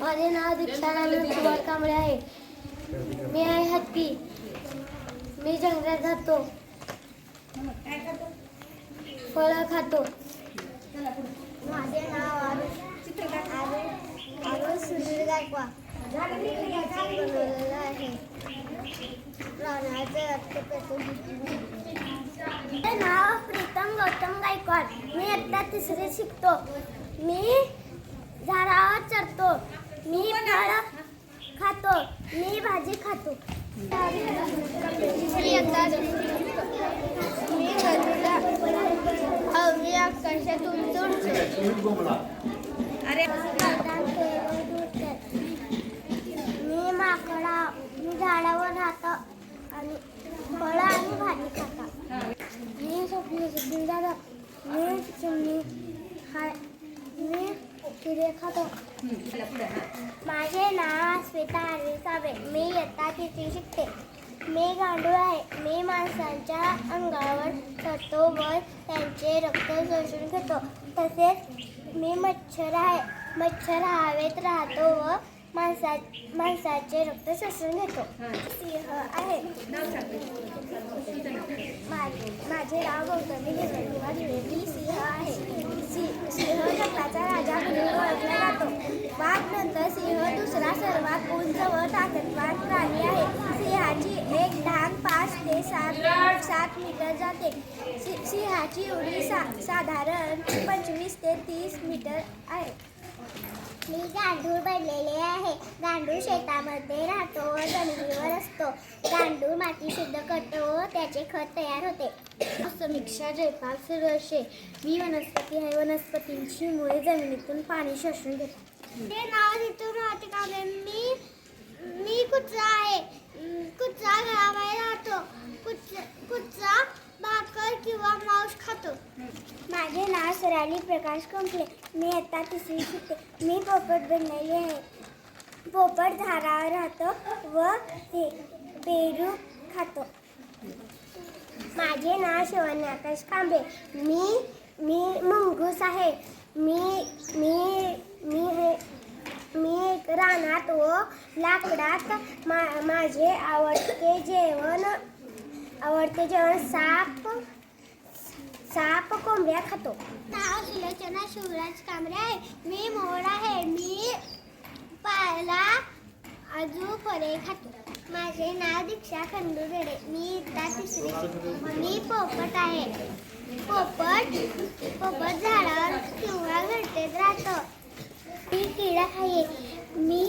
माझे नाव दीक्षानंद कुमार कांबळे आहे. मी आहे हत्ती. मी जंगलात जातो. फळं खातो. माझे नाव अरुण अरुण सुधीर गायकवाड. बनवलेलं आहे. रक्त नाव प्रीतम गौतम गायकवाड. मी आता तिसरी शिकतो. मी झाडावर चढतो मी फळ खातो मी भाजी खातो. मी गरुडा अवघी आकाशातून तुडतो अरे. मी माकडा मी झाडावर राहतो आणि फळं आणि भाजी खाता. मी स्वप्न सिद्धी मी चिमणी हाय मी किडे खातो माझे नाव स्मिता अरविंद काबे मी इयत्ता तिथे शिकते. मी गांडूळ आहे. मी माणसांच्या अंगावर चढतो व त्यांचे रक्त शोषून घेतो. तसेच मी मच्छर आहे. मच्छर हवेत राहतो व माणसा माणसाचे रक्त शोषून घेतो. सिंह आहे. माझे माझे नाव गौतमी मी सिंह आहे. सिंह जंगलाचा राजा म्हणून ओळखला जातो. वाघ नंतर सिंह दुसरा सर्वात उंच व ताकदवान प्राणी आहे. सिंहाची एक ढांग पाच ते सात सात मीटर जाते. सि- सिंहाची उडी सा साधारण पंचवीस ते तीस मीटर आहे. मी गांडूळ बनलेले आहे. गांडूळ शेतामध्ये राहतो व जमिनीवर असतो. गांडूळ माती शुद्ध करतो. व त्याचे खत तयार होते. समीक्षा जयपाल सुरशे मी वनस्पती आहे. वनस्पतींची मुळे जमिनीतून पाणी शोषून घेतात ते नाव तिथून राहते का मी मी कुत्रा आहे. कुत्रा घराबाहेर राहतो. कुत्रा कुत्रा भाकर किंवा मांस खातो. माझे नाव सराली प्रकाश कंपले मी आता तिसरी शिकते मी पोपट बनलेली आहे. पोपट झाडावर राहतो व ते पेरू खातो. माझे नाव शिवानी आकाश कांबे मी मी मुंगूस आहे. मी मी मी हे मी रानात व लाकडात मा माझे आवडते जेवण आवडते जेवण साप साप कोंबड्या खातो. नाव सुलोचना शिवराज कांबरे आहे. मी मोर आहे. मी पाला आजू फळे खातो. माझे नाव दीक्षा खंडूगडे मी इत्ता तिसरी मी पोपट आहे. पोपट पोपट झाडावर किंवा घरटेत राहतो. मी किडा आहे. मी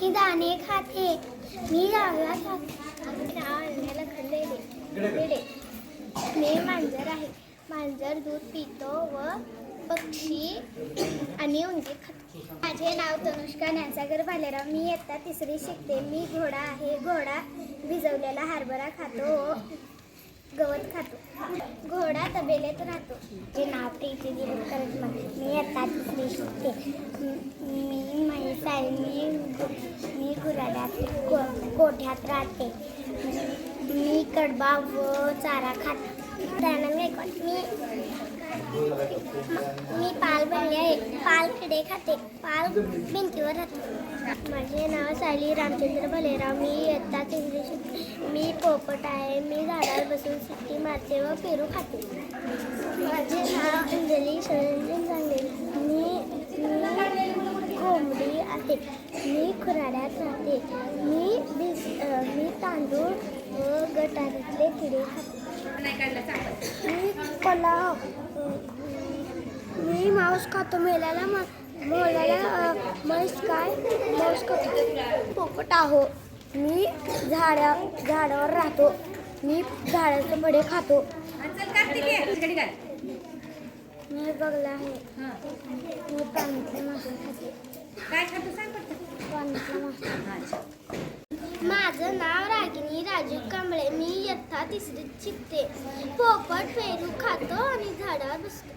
ही दाणे खाते. मी जागा खाते. मी मांजर आहे. मांजर दूध पितो व पक्षी आणि उंदीर खातो. माझे नाव तनुष्का ज्ञानसागर भालेराव. मी इयत्ता तिसरी शिकते. मी घोडा आहे. घोडा भिजवलेला हरभरा खातो. व गवत खातो. घोडा तबेलेत राहतो. जे नाव प्रीती दिलीप करत मी इयत्ता तिसरी शिकते. मी म्हैस आहे मी मी गुराड्यात को कोठ्यात राहते. मी कडबा व चारा खाते. त्यानं मी मी पाल बनले आहे. पाल किडे खाते. पाल भिंतीवर राहते. माझे नाव सायली रामचंद्र भलेराव. मी इयत्ता तिसरी मी पोपट आहे. मी झाडावर बसून सुट्टी मारते व पेरू खाते. माझे नाव अंजली शरंजन सांगेल मी मी कोंबडी आहे. मी खुराड्यात राहते. मी मी तांदूळ व गटारीतले किडे खाते. पलाव मी मांस खातो मेल्याला मा मोल्याला म्हैस काय मांस खातो पोपट आहो मी झाडा झाडावर राहतो मी झाडाचे बडे खातो मी बघला आहे मी पाण्यातले मासे खाते काय खातो सांग पाण्यातला माझं नाव राजू कांबळे मी इयत्ता तिसरीत शिकते पोपट पेरू खातो आणि झाडावर बसतो.